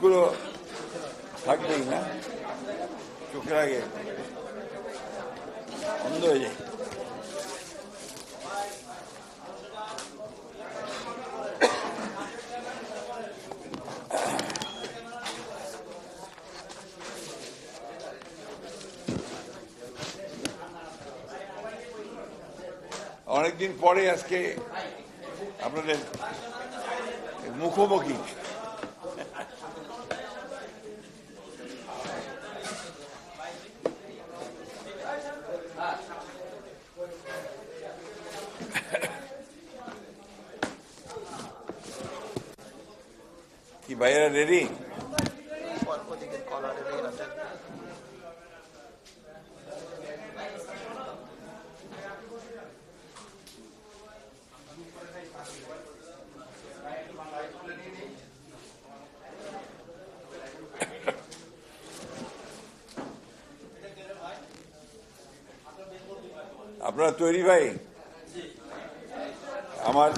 লাইটগুলো থাকবেই না চোখের আগে বন্ধ হয়ে যায় অনেকদিন পরে আজকে আপনাদের মুখোমুখি কি ভাইয়েরা রেডি আপনারা তৈরি ভাই? আমার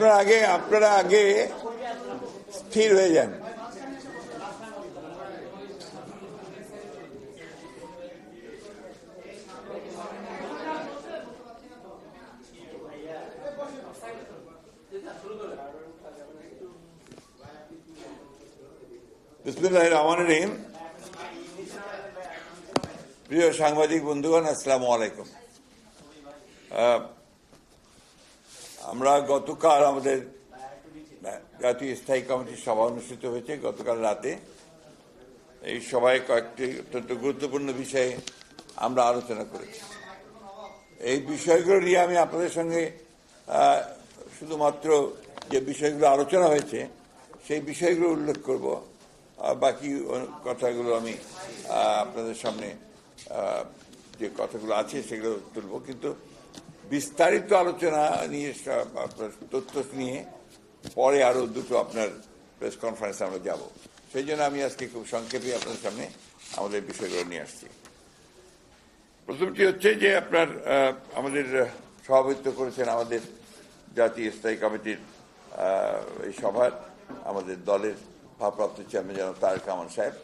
আপনারা আগে আপনারা আগে স্থির হয়ে যান। প্রিয় সাংবাদিক বন্ধুগণ আসসালামু আলাইকুম। আমরা গতকাল আমাদের জাতীয় স্থায়ী কমিটির সভা অনুষ্ঠিত হয়েছে, গতকাল রাতে। এই সভায় কয়েকটি অত্যন্ত গুরুত্বপূর্ণ বিষয়ে আমরা আলোচনা করেছি। এই বিষয়গুলো নিয়ে আমি আপনাদের সঙ্গে শুধুমাত্র যে বিষয়গুলো আলোচনা হয়েছে, সেই বিষয়গুলো উল্লেখ করব। বাকি কথাগুলো আমি আপনাদের সামনে যে কথাগুলো আছে সেগুলো তুলব। কিন্তু বিস্তারিত আলোচনা নিয়ে তথ্য নিয়ে পরে আরও দুটো আপনার প্রেস কনফারেন্সে আমরা যাব। সেই জন্য আমি আজকে খুব সংক্ষেপে আপনার সামনে আমাদের বিষয়গুলো নিয়ে আসছি। প্রথমটি হচ্ছে যে আপনার আমাদের সভাপতিত্ব করেছেন আমাদের জাতীয় স্থায়ী কমিটির এই সভার আমাদের দলের ভারপ্রাপ্ত চেয়ারম্যান যেন তারেক রহমান সাহেব।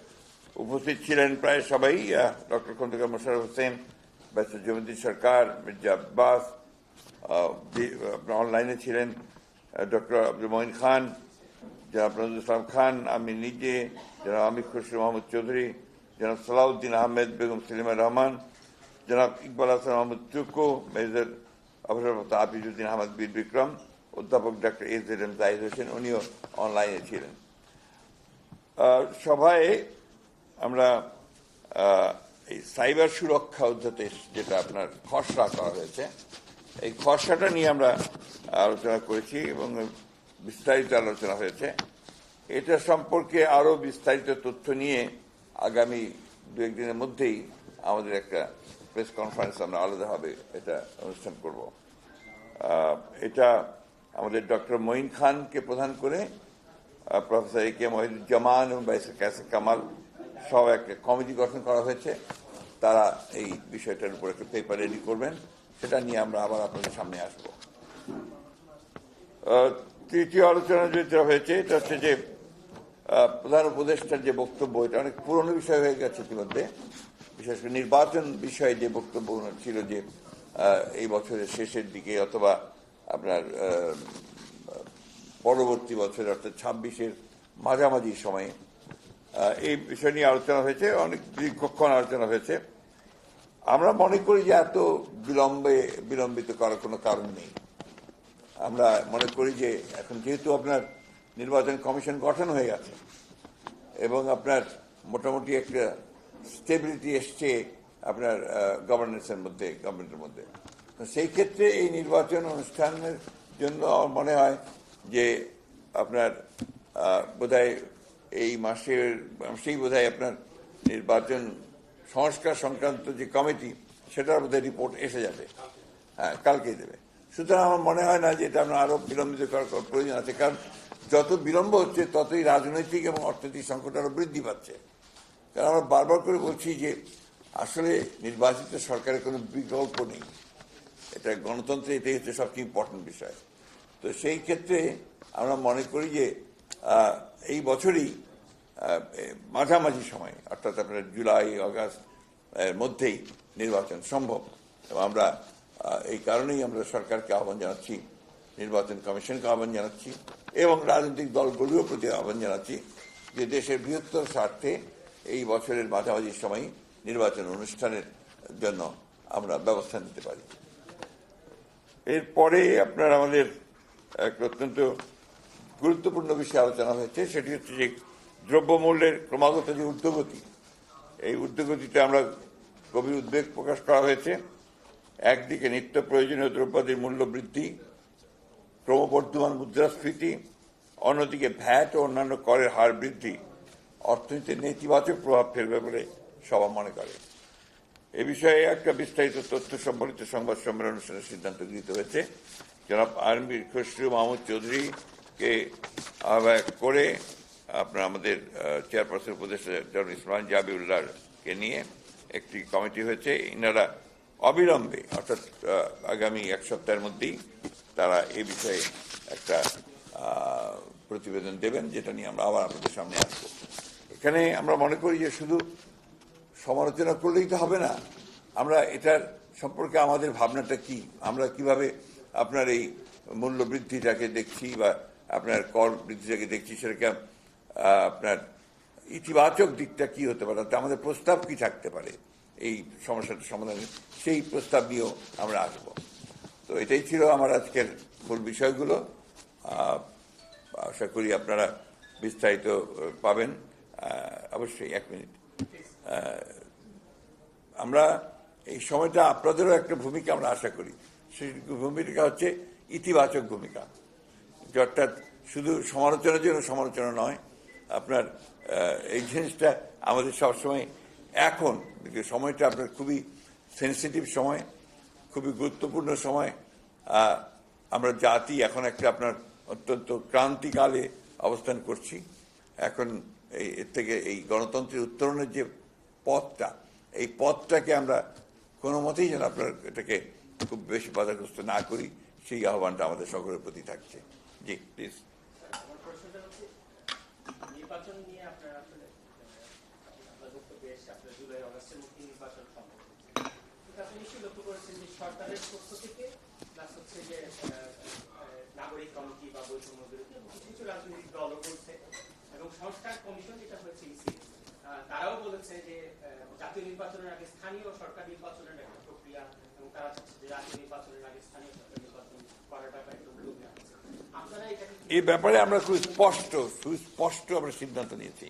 উপস্থিত ছিলেন প্রায় সবাই ডক্টর খন্দকার মোশারফ হোসেন ব্যারিস্টার জমিদ্দিন সরকার মির্জা আব্বাস আপনার অনলাইনে ছিলেন ডক্টর আব্দুল মঈন খান জনাব নজরুল ইসলাম খান আমি নিজে জনাব আমির খুশরু মোহাম্মদ চৌধুরী জনাব সালাউদ্দিন আহমেদ বেগম সেলিমা রহমান জনাব ইকবাল হাসান মোহাম্মদ টুকু মেজর অবসরপ্রাপ্ত আবিজুদ্দিন আহমদ বীর বিক্রম অধ্যাপক doctor S M Zahid Hossain উনিও অনলাইনে ছিলেন সভায় আমরা এই সাইবার সুরক্ষা অধ্যাদেশ যেটা আপনার খসড়া করা হয়েছে, এই খসড়াটা নিয়ে আমরা আলোচনা করেছি এবং বিস্তারিত আলোচনা হয়েছে। এটা সম্পর্কে আরও বিস্তারিত তথ্য নিয়ে আগামী দু একদিনের মধ্যেই আমাদের একটা প্রেস কনফারেন্স আমরা আলাদাভাবে এটা অনুষ্ঠান করব। এটা আমাদের ডক্টর মঈন খানকে প্রধান করে প্রফেসর এ কে মহিদুজ্জামান এবং ক্যাসে কামাল সব একটা কমিটি গঠন করা হয়েছে। তারা এই বিষয়টার উপর একটা পেপার রেডি করবেন। সেটা নিয়ে আমরা আবার আপনাদের সামনে আসব। তৃতীয় আলোচনা যেটা হয়েছে, এটা হচ্ছে যে প্রধান উপদেষ্টার যে বক্তব্য, এটা অনেক পুরনো বিষয় হয়ে গেছে ইতিমধ্যে। বিশেষ করে নির্বাচন বিষয়ে যে বক্তব্য ছিল যে এই বছরের শেষের দিকে অথবা আপনার পরবর্তী বছর, অর্থাৎ ছাব্বিশের মাঝামাঝি সময়ে এই বিষয় নিয়ে আলোচনা হয়েছে, অনেক দীর্ঘক্ষণ আলোচনা হয়েছে। আমরা মনে করি যে এত বিলম্বে, বিলম্বিত করার কোনো কারণ নেই। আমরা মনে করি যে এখন যেহেতু আপনার নির্বাচন কমিশন গঠন হয়ে গেছে এবং আপনার মোটামুটি একটা স্টেবিলিটি এসছে আপনার গভর্নেন্সের মধ্যে গভর্নমেন্টের মধ্যে। তো সেই ক্ষেত্রে এই নির্বাচন অনুষ্ঠানের জন্য আমার মনে হয় যে আপনার বোধহয় এই মাসের মাসেই বোধহয় আপনার নির্বাচন সংস্কার সংক্রান্ত যে কমিটি, সেটার বোধহয় রিপোর্ট এসে যাবে। হ্যাঁ কালকেই দেবে। সুতরাং আমার মনে হয় না যে এটা আমরা আরও বিলম্বিত করার প্রয়োজন আছে, কারণ যত বিলম্ব হচ্ছে, ততই রাজনৈতিক এবং অর্থনৈতিক সংকট আরও বৃদ্ধি পাচ্ছে। কারণ আমরা বারবার করে বলছি যে, আসলে নির্বাচিত সরকারের কোনো বিকল্প নেই। এটা গণতন্ত্রে এটাই হচ্ছে সবচেয়ে ইম্পর্টেন্ট বিষয়। তো সেই ক্ষেত্রে আমরা মনে করি যে এই বছরই মাঝামাঝি সময়, অর্থাৎ আপনার জুলাই আগস্ট এর মধ্যেই নির্বাচন সম্ভব। এবং আমরা এই কারণেই আমরা সরকারকে আহ্বান জানাচ্ছি, নির্বাচন কমিশনকে আহ্বান জানাচ্ছি, এবং রাজনৈতিক দলগুলির প্রতি আহ্বান জানাচ্ছি যে দেশের বৃহত্তর স্বার্থে এই বছরের মাঝামাঝি সময় নির্বাচন অনুষ্ঠানের জন্য আমরা ব্যবস্থা নিতে পারি। এরপরে আপনার আমাদের এক অত্যন্ত গুরুত্বপূর্ণ বিষয়ে আলোচনা হয়েছে, সেটি হচ্ছে যে দ্রব্যমূল্যের ক্রমাগত যে ঊর্ধ্বগতি এই ঊর্ধ্বগতিতে আমরা গভীর উদ্বেগ প্রকাশ করা হয়েছে। একদিকে নিত্য প্রয়োজনীয় দ্রব্যাদির মূল্য বৃদ্ধি, ক্রমবর্ধমান মুদ্রাস্ফীতি, অন্যদিকে ভ্যাট ও অন্যান্য করের হার বৃদ্ধি অর্থনীতিতে নেতিবাচক প্রভাব ফেলবে বলে সভা মনে করে। এ বিষয়ে একটা বিস্তারিত তথ্য সম্বলিত সংবাদ সম্মেলন অনুষ্ঠানের সিদ্ধান্ত গৃহীত হয়েছে। জনাব আর্মির খসরু মাহমুদ চৌধুরীকে আহ্বায়ক করে আপনার আমাদের চেয়ারপারসন উপদেষ্টা জনাব ইসমান জাবিউল্লাহকে নিয়ে একটি কমিটি হয়েছে। ইনারা অবিলম্বে, অর্থাৎ আগামী এক সপ্তাহের মধ্যেই তারা এ বিষয়ে একটা প্রতিবেদন দেবেন, যেটা নিয়ে আমরা আবার আপনাদের সামনে আসব। এখানে আমরা মনে করি যে শুধু সমালোচনা করলেই তো হবে না। আমরা এটার সম্পর্কে আমাদের ভাবনাটা কি? আমরা কীভাবে আপনার এই মূল্য বৃদ্ধিটাকে দেখছি বা আপনার কর বৃদ্ধিটাকে দেখছি, সেটাকে আপনার ইতিবাচক দিকটা কি হতে পারে? অর্থাৎ আমাদের প্রস্তাব কি থাকতে পারে? এই সমস্যাটা সমাধানে সেই প্রস্তাব নিয়েও আমরা আসব। তো এটাই ছিল আমার আজকের মূল বিষয়গুলো। আশা করি আপনারা বিস্তারিত পাবেন। অবশ্যই এক মিনিট। আমরা এই সময়টা আপনাদেরও একটা ভূমিকা আমরা আশা করি। সেই ভূমিকা হচ্ছে ইতিবাচক ভূমিকা। অর্থাৎ শুধু সমালোচনার জন্য সমালোচনা নয় আপনার এই জিনিসটা আমাদের সবসময়, এখন সময়টা আপনার খুবই সেন্সিটিভ সময়, খুবই গুরুত্বপূর্ণ সময় আমরা জাতি এখন একটা আপনার অত্যন্ত ক্রান্তিকালে অবস্থান করছি। এখন এই, এর থেকে এই গণতন্ত্রের উত্তরণের যে পথটা, এই পথটাকে আমরা কোনো মতেই যেন আপনার এটাকে খুব বেশি বাধাগ্রস্ত না করি, সেই আহ্বানটা আমাদের সকলের প্রতি থাকছে। জি প্লিজ আমার প্রশ্নটা হচ্ছে নির্বাচন নিয়ে আপনার আসলে আহ, আপনার নির্বাচন আপনি নিশ্চয়ই লক্ষ্য করেছেন যে সরকারের পক্ষ থেকে প্লাস হচ্ছে যে নাগরিক কমিটি বা বৈষম্য কিছু রাজনৈতিক দলও বলছে। এবং সংস্কার কমিশন যেটা হয়েছে ইসি তারাও বলেছে যে জাতীয় নির্বাচনের আগে স্থানীয় সরকার নির্বাচনের একটা প্রক্রিয়া এবং তারা চাচ্ছে যে জাতীয় নির্বাচনের আগে স্থানীয় সরকার নির্বাচন করার ব্যাপারে এই ব্যাপারে আমরা খুব স্পষ্ট সুস্পষ্ট আমরা সিদ্ধান্ত নিয়েছি।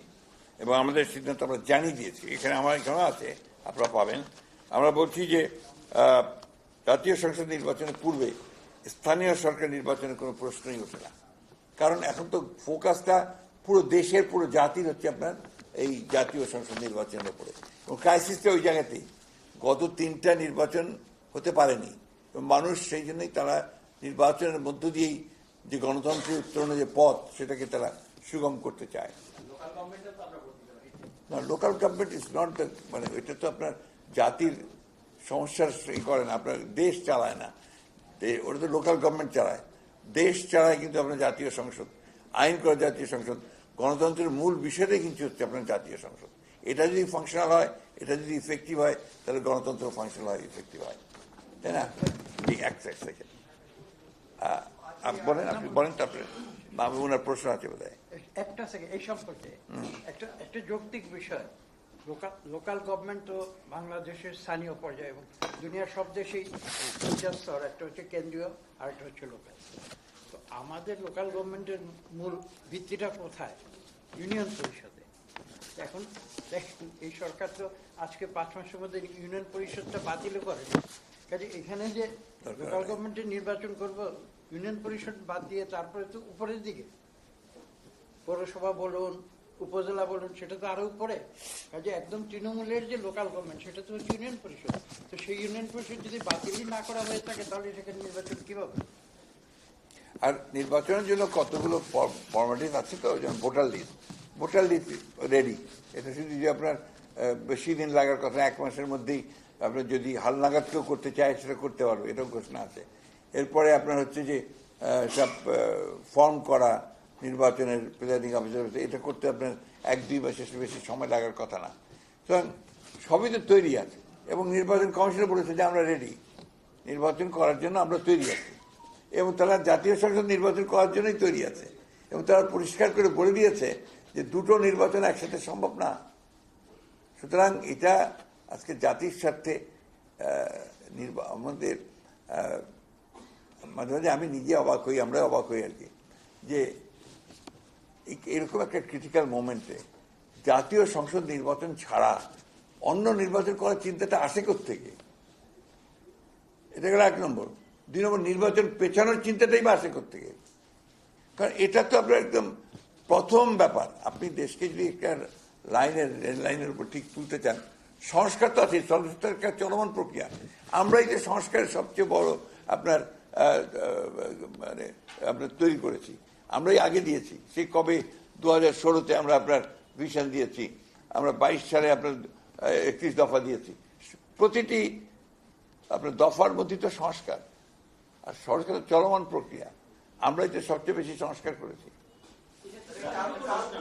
এবং আমাদের সিদ্ধান্ত আমরা জানিয়ে দিয়েছি। এখানে আমার এখানে আছে, আপনারা পাবেন। আমরা বলছি যে জাতীয় সংসদ নির্বাচনের পূর্বে স্থানীয় সরকার নির্বাচনের কোনো প্রশ্নই ওঠে না। কারণ এখন তো ফোকাসটা পুরো দেশের, পুরো জাতির হচ্ছে আপনার এই জাতীয় সংসদ নির্বাচনের উপরে। এবং ক্রাইসিসটা ওই জায়গাতেই। গত তিনটা নির্বাচন হতে পারেনি। মানুষ সেই জন্যই তারা নির্বাচনের মধ্য দিয়েই যে গণতন্ত্রের উত্তরণের যে পথ, সেটাকে তারা সুগম করতে চায়। না local government is not the মানে এটা তো আপনার জাতির সমস্যার ই করে না, আপনার দেশ চালায় না। ওটা তো লোকাল গভর্নমেন্ট চালায়। দেশ চালায় কিন্তু আপনার জাতীয় সংসদ, আইন করে জাতীয় সংসদ। গণতন্ত্রের মূল বিষয়টাই কিন্তু হচ্ছে আপনার জাতীয় সংসদ। এটা যদি ফাংশনাল হয়, এটা যদি ইফেক্টিভ হয়, তাহলে গণতন্ত্র ফাংশনাল হয় ইফেক্টিভ হয়। তাই না? এক সেকেন্ড বলেন, আপনি বলেন, তারপরে মাহবুব ওনার প্রশ্ন আছে বোধ হয় একটা সেকেন্ড এই সম্পর্কে একটা একটা যৌক্তিক বিষয়। লোকাল লোকাল গভর্নমেন্ট তো বাংলাদেশের স্থানীয় পর্যায়ে এবং দুনিয়ার সব দেশেই দুইটা স্তর একটা হচ্ছে কেন্দ্রীয় আর একটা হচ্ছে লোকাল তো আমাদের লোকাল গভর্নমেন্টের মূল ভিত্তিটা কোথায়? ইউনিয়ন পরিষদে। এখন দেখেন এই সরকার তো আজকে পাঁচ মাসের মধ্যে ইউনিয়ন পরিষদটা বাতিল করে। কাজে এখানে যে লোকাল। গভর্নমেন্টের নির্বাচন করব ইউনিয়ন পরিষদ বাদ দিয়ে তারপরে তো উপরের দিকে। পৌরসভা বলুন, উপজেলা বলুন, সেটা তো আরও উপরে। কাজে একদম তৃণমূলের যে লোকাল গভর্নমেন্ট সেটা তো ইউনিয়ন পরিষদ। তো সেই ইউনিয়ন পরিষদ যদি বাতিলই না করা হয়ে থাকে, তাহলে সেখানে নির্বাচন কীভাবে আর নির্বাচনের জন্য কতগুলো ফর্মালিটিস আছে তো? যেমন voter list voter list ready এটা শুধু যে আপনার বেশি দিন লাগার কথা, এক মাসের মধ্যেই আপনার যদি হালনাগাদ কেউ করতে চায়, সেটা করতে পারবে এরকম ঘোষণা আছে। এরপরে আপনার হচ্ছে যে সব ফর্ম করা নির্বাচনের প্রিজাইডিং অফিসার এটা করতে আপনার এক, দুই মাসের বেশি সময় লাগার কথা না। সুতরাং সবই তো তৈরি আছে। এবং নির্বাচন কমিশনে বলেছে যে আমরা রেডি নির্বাচন করার জন্য আমরা তৈরি আছি। এবং তারা জাতীয় সংসদ নির্বাচন করার জন্যই তৈরি আছে। এবং তারা পরিষ্কার করে বলে দিয়েছে যে দুটো নির্বাচন একসাথে সম্ভব না। সুতরাং এটা আজকে জাতির স্বার্থে আমাদের মাঝে মাঝে আমি নিজে অবাক হই আমরা অবাক হই আর কি। যে এরকম একটা ক্রিটিক্যাল মোমেন্টে জাতীয় সংসদ নির্বাচন ছাড়া অন্য নির্বাচন করার চিন্তাটা আসে থেকে এটা গেল এক নম্বর। দুই নম্বর, নির্বাচন পেছানোর চিন্তাটাই বা আসে থেকে কারণ এটা তো আপনার একদম প্রথম ব্যাপার। আপনি দেশকে যদি একটা লাইনের রেল লাইনের উপর ঠিক তুলতে চান, সংস্কার তো আছে সংস্কার চলমান প্রক্রিয়া। আমরাই যে সংস্কারের সবচেয়ে বড় আপনার মানে আপনার তৈরি করেছি। আমরাই আগে দিয়েছি। সেই কবে দু হাজার ষোলোতে আমরা আপনার ভিশন দিয়েছি, আমরা বাইশ সালে আপনার একত্রিশ দফা দিয়েছি। প্রতিটি আপনার দফার মধ্যে তো সংস্কার। আর সংস্কার চলমান প্রক্রিয়া। আমরাই তো সবচেয়ে বেশি সংস্কার করেছি।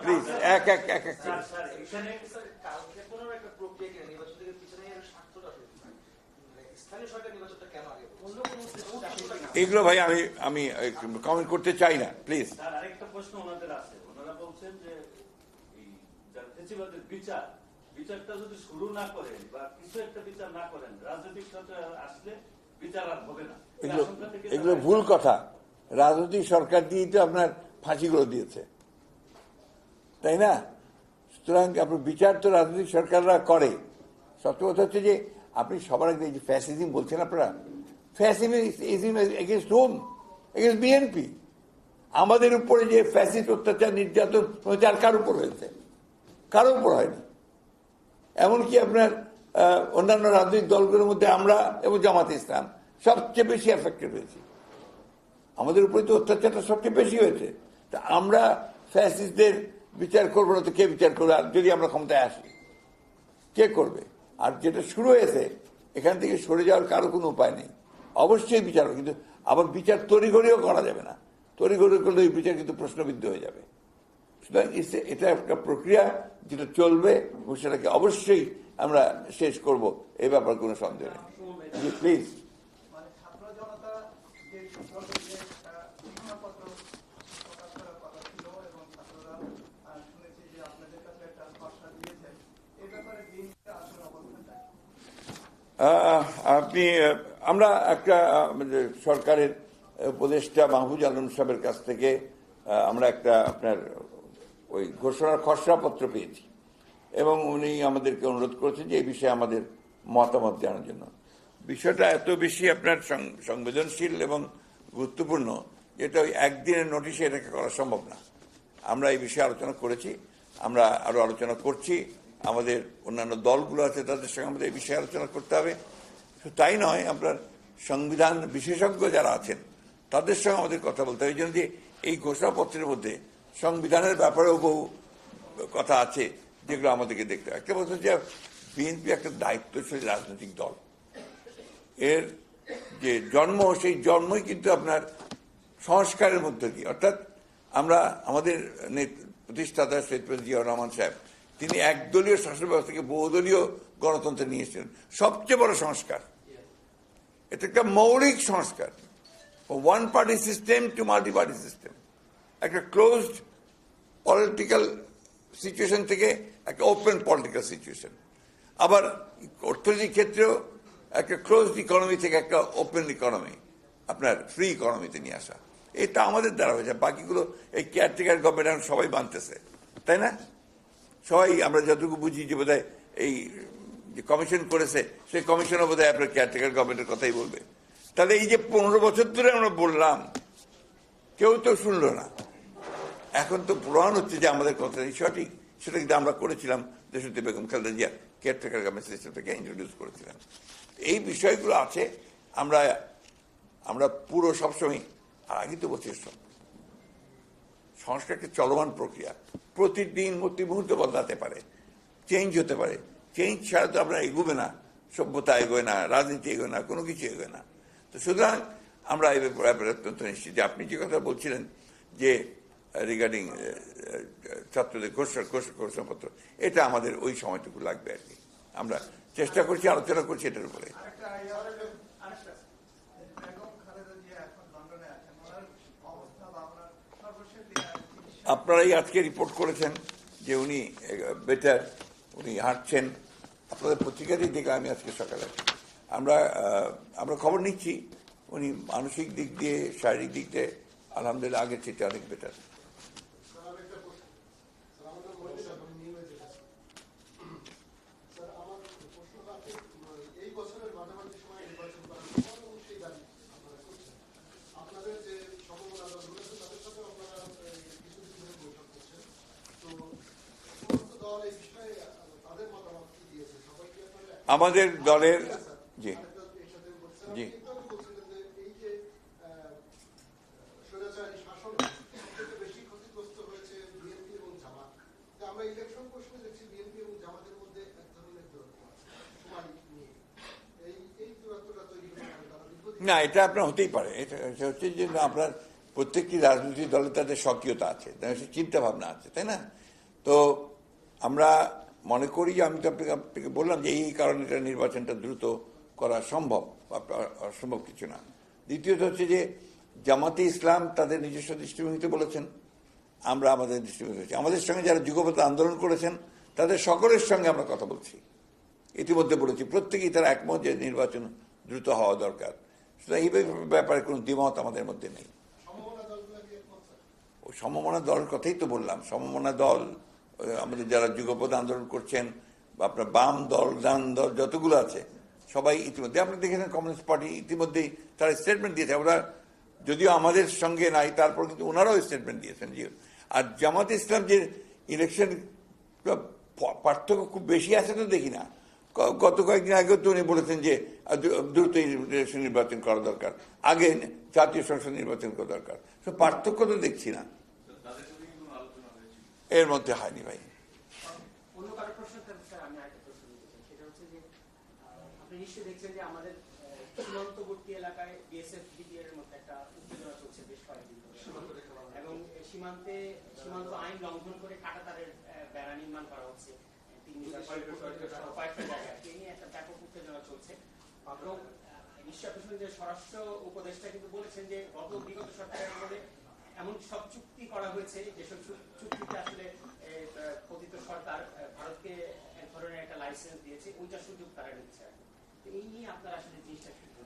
প্লিজ এক এক এক এক। নির্বাচন? মানে স্থানীয় সরকার নির্বাচনটা এগুলো ভাই আমি আমি কমেন্ট করতে চাই না প্লিজ আরেকটা প্রশ্ন ওনাদের আছে। ওনারা বলছেন যে বিচার বিচারটা যদি শুরু না করেন বা কিছু একটা বিচার না করেন রাজনৈতিক আসলে বিচার আর হবে না। এগুলো ভুল কথা। রাজনৈতিক সরকার দিয়েই তো আপনার ফাঁসিগুলো দিয়েছে। তাই না? সুতরাং আপনার বিচার তো রাজনৈতিক সরকাররা করে। সত্য কথা হচ্ছে যে আপনি সবার আগে যে ফ্যাসিজম বলছেন আপনারা fascism against home against BNP আমাদের উপরে যে ফ্যাসিস্ট অত্যাচার, নির্যাতন হয়েছে আর কার উপর হয়েছে? কারও উপর হয়নি। এমনকি আপনার অন্যান্য রাজনৈতিক দলগুলোর মধ্যে আমরা এবং জামাত ইসলাম সবচেয়ে বেশি এফেক্টেড হয়েছি। আমাদের উপরে তো অত্যাচারটা সবচেয়ে বেশি হয়েছে। তা আমরা ফ্যাসিস্টদের বিচার করব না তো কে বিচার করবে? আর যদি আমরা ক্ষমতায় আসি, কে করবে? আর যেটা শুরু হয়েছে, এখান থেকে সরে যাওয়ার কারও কোনো উপায় নেই। অবশ্যই বিচার হবে, কিন্তু আবার বিচার তড়িঘড়িও করা যাবে না। তড়িঘড়ি করলে এই বিচার কিন্তু প্রশ্নবিদ্ধ হয়ে যাবে। সুতরাং এটা একটা প্রক্রিয়া যেটা চলবে এবং সেটাকে অবশ্যই আমরা শেষ করব এ ব্যাপারে কোনো সন্দেহ নেই। জি প্লিজ মানে এই? আহ, আপনি আমরা একটা সরকারের উপদেষ্টা মাহফুজ আলম সাহেবের কাছ থেকে আমরা একটা আপনার ওই ঘোষণার খসড়াপত্র পেয়েছি। এবং উনি আমাদেরকে অনুরোধ করেছেন যে এই বিষয়ে আমাদের মতামত জানার জন্য। বিষয়টা এত বেশি আপনার সংবেদনশীল এবং গুরুত্বপূর্ণ, যেটা ওই একদিনের নোটিশে এটাকে করা সম্ভব না। আমরা এই বিষয়ে আলোচনা করেছি, আমরা আরও আলোচনা করছি, আমাদের অন্যান্য দলগুলো আছে তাদের সঙ্গে আমাদের এই বিষয়ে আলোচনা করতে হবে। তাই নয় আপনার সংবিধান বিশেষজ্ঞ যারা আছেন, তাদের সঙ্গে আমাদের কথা বলতে এই জন্য যে এই ঘোষণাপত্রের মধ্যে সংবিধানের ব্যাপারেও বহু কথা আছে, যেগুলো আমাদেরকে দেখতে হবে একটা বলতে যে বিএনপি একটা দায়িত্বশীল রাজনৈতিক দল। এর যে জন্ম, সেই জন্মই কিন্তু আপনার সংস্কারের মধ্যে দিয়ে। অর্থাৎ আমরা, আমাদের প্রতিষ্ঠাতা প্রেসিডেন্ট জিয়াউর রহমান সাহেব, তিনি একদলীয় শাসন ব্যবস্থাকে বহুদলীয় গণতন্ত্রে নিয়ে এসেছিলেন। সবচেয়ে বড় সংস্কার। এটা একটা মৌলিক সংস্কার one party system two multi party system একটা ক্লোজড পলিটিক্যাল সিচুয়েশন থেকে একটা ওপেন পলিটিক্যাল সিচুয়েশন আবার অর্থনৈতিক ক্ষেত্রেও একটা ক্লোজ ইকোনমি থেকে একটা ওপেন ইকোনমি আপনার ফ্রি ইকোনমিতে নিয়ে আসা। এটা আমাদের দ্বারা হয়েছে। বাকিগুলো এই কেয়ারটেকার গভর্নমেন্ট এখন সবাই মানতেছে। তাই না? সবাই আমরা যতটুকু বুঝি যে বোধহয় এই যে কমিশন করেছে, সেই কমিশনও বোধহয় আপনার কেয়ারটেকার গভর্নমেন্টের কথাই বলবে। তাহলে এই যে পনেরো বছর ধরে আমরা বললাম, কেউ তো শুনলো না। এখন তো প্রমাণ হচ্ছে যে আমাদের কথাটাই সঠিক। সেটা কিন্তু আমরা করেছিলাম দেশতে বেগম খালেদা জিয়া কেয়ারটেকার গভর্নমেন্ট সিস্টেমটাকে ইন্ট্রোডিউস করেছিলাম। এই বিষয়গুলো আছে, আমরা আমরা পুরো সবসময় আর আগে তো বলছি সংস্কার একটা চলমান প্রক্রিয়া, প্রতিদিন প্রতি মুহূর্তে বদলাতে পারে চেঞ্জ হতে পারে। চেঞ্জ ছাড়া তো আপনার এগোবে না সভ্যতা এগোয় না রাজনীতি এগোয় না কোনো কিছু এগোয় না। তো সুতরাং আমরা এই ব্যাপারে অত্যন্ত নিশ্চিত যে আপনি যে কথা বলছিলেন যে রিগার্ডিং ছাত্রদের ঘোষণা ঘোষণাপত্র এটা আমাদের ওই সময়টুকু লাগবে আর কি। আমরা চেষ্টা করছি আলোচনা করছি এটার উপরে। ইয়া আপনারাই আজকে রিপোর্ট করেছেন যে উনি বেটার উনি হাঁটছেন। আপনাদের পত্রিকাতেই দেখলাম আমি আজকে সকালে। আমরা আমরা খবর নিচ্ছি। উনি মানসিক দিক দিয়ে, শারীরিক দিক দিয়ে, আলহামদুলিল্লাহ, আগের চেয়ে অনেক বেটার স্যার আমার প্রশ্নটা আপনি এই বছরের মাঝামাঝি সময় নির্বাচন করার পর এবং সেই দাবি আপনারা করছেন আপনাদের যে সমমনা দলগুলো আছে তাদের সাথে আপনারা এই, কিছুদিন ধরে বৈঠক করছেন তো সমস্ত দল এই বিষয়ে আহ, তাদের মতামত কি দিয়েছে সবাই কি আপনারা আমাদের দলের জি আরেকটা এর সাথে বলছি, স্যার, জি। আপনি একটু আগে বলছিলেন যে এই যে আহ, স্বৈরাচারী শাসন সবথেকে বেশি ক্ষতিগ্রস্ত হয়েছে বিএনপি এবং জামাত তো আমরা ইলেকশন প্রশ্নে দেখছি বিএনপি এবং জামাতের মধ্যে এক ধরনের দূরত্ব আছে সময় নিয়ে এই এই দূরত্বটা তৈরি হতে দলের জি। জি। না, এটা আপনার হতেই পারে। এটা এটা হচ্ছে যে আপনার প্রত্যেকটি রাজনৈতিক দলে তাদের সক্রিয়তা আছে। চিন্তা ভাবনা আছে, তাই না? তো আমরা মনে করি যে আমি তো আপনাকে আপনাকে বললাম যে এই কারণে এটা নির্বাচনটা দ্রুত করা সম্ভব বা- অসম্ভব কিছু না। দ্বিতীয়ত হচ্ছে যে জামাতে ইসলাম তাদের নিজস্ব দৃষ্টিভঙ্গিতে বলেছেন, আমরা আমাদের দৃষ্টিভঙ্গি হচ্ছে আমাদের সঙ্গে যারা যুগপথ আন্দোলন করেছেন, তাদের সকলের সঙ্গে আমরা কথা বলছি। ইতিমধ্যে বলেছি, প্রত্যেকেই তারা একমত যে নির্বাচন দ্রুত হওয়া দরকার। এই ব্যাপারে কোনো দ্বিমত আমাদের মধ্যে নেই। ও সমমনা দলের কথাই তো বললাম, সমমনা দল। আমাদের যারা যুগপথ আন্দোলন করছেন আপনার বাম দল, ডান দল, যতগুলো আছে, সবাই ইতিমধ্যে, আপনি দেখেছেন কমিউনিস্ট পার্টি ইতিমধ্যেই তারা স্টেটমেন্ট দিয়েছে। ওরা যদিও আমাদের সঙ্গে নাই, তারপর কিন্তু ওনারাও স্টেটমেন্ট দিয়েছেন যে আর জামাত ইসলাম যে ইলেকশন পার্থক্য খুব বেশি আছে তো দেখি না। গত কয়েকদিন আগেও তো উনি বলেছেন যে দ্রুত ইলেকশন নির্বাচন করা দরকার। আগে জাতীয় সংসদ নির্বাচন করা দরকার। তো পার্থক্য তো দেখছি না তাদের সাথে কি কোনো আলোচনা হয়েছিল এর মধ্যে হয়নি ভাই সীমান্তে আইন লঙ্ঘন করে বেড়া নির্মাণ করা হচ্ছে কয়েকটা নিয়ে একটা ব্যাপক চলছে নিশ্চয় যে স্বরাষ্ট্র উপদেষ্টা কিন্তু বলেছেন যে গত বিগত সরকারের এমন সব চুক্তি করা হয়েছে, যেসব চুক্তিতে আসলে পতিত সরকার ভারতকে এক ধরনের একটা লাইসেন্স দিয়েছে, ওইটা সুযোগ তারা নিচ্ছে।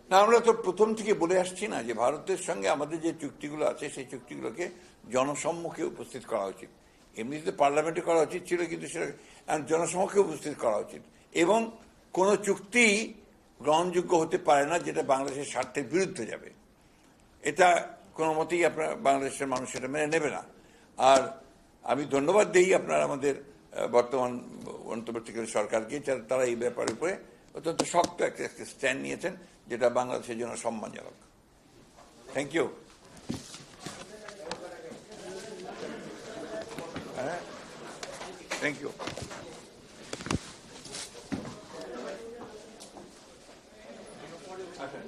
না, আমরা তো প্রথম থেকে বলে আসছি না যে ভারতের সঙ্গে আমাদের যে চুক্তিগুলো আছে, সেই চুক্তিগুলোকে জনসম্মুখে উপস্থিত করা উচিত। এমনিতে পার্লামেন্টে করা উচিত ছিল, কিন্তু সেটা জনসম্মুখে উপস্থিত করা উচিত। এবং কোনো চুক্তি গ্রহণযোগ্য হতে পারে না, যেটা বাংলাদেশের স্বার্থের বিরুদ্ধে যাবে। এটা কোনো মতেই আপনার বাংলাদেশের মানুষ সেটা মেনে নেবে না। আর আমি ধন্যবাদ দিই আপনার আমাদের বর্তমান অন্তর্বর্তীকালীন সরকারকে তারা এই ব্যাপারের উপরে অত্যন্ত শক্ত একটা স্ট্যান্ড নিয়েছেন, যেটা বাংলাদেশের জন্য সম্মানজনক। থ্যাংক ইউ হ্যাঁ? থ্যাংক ইউ আচ্ছা।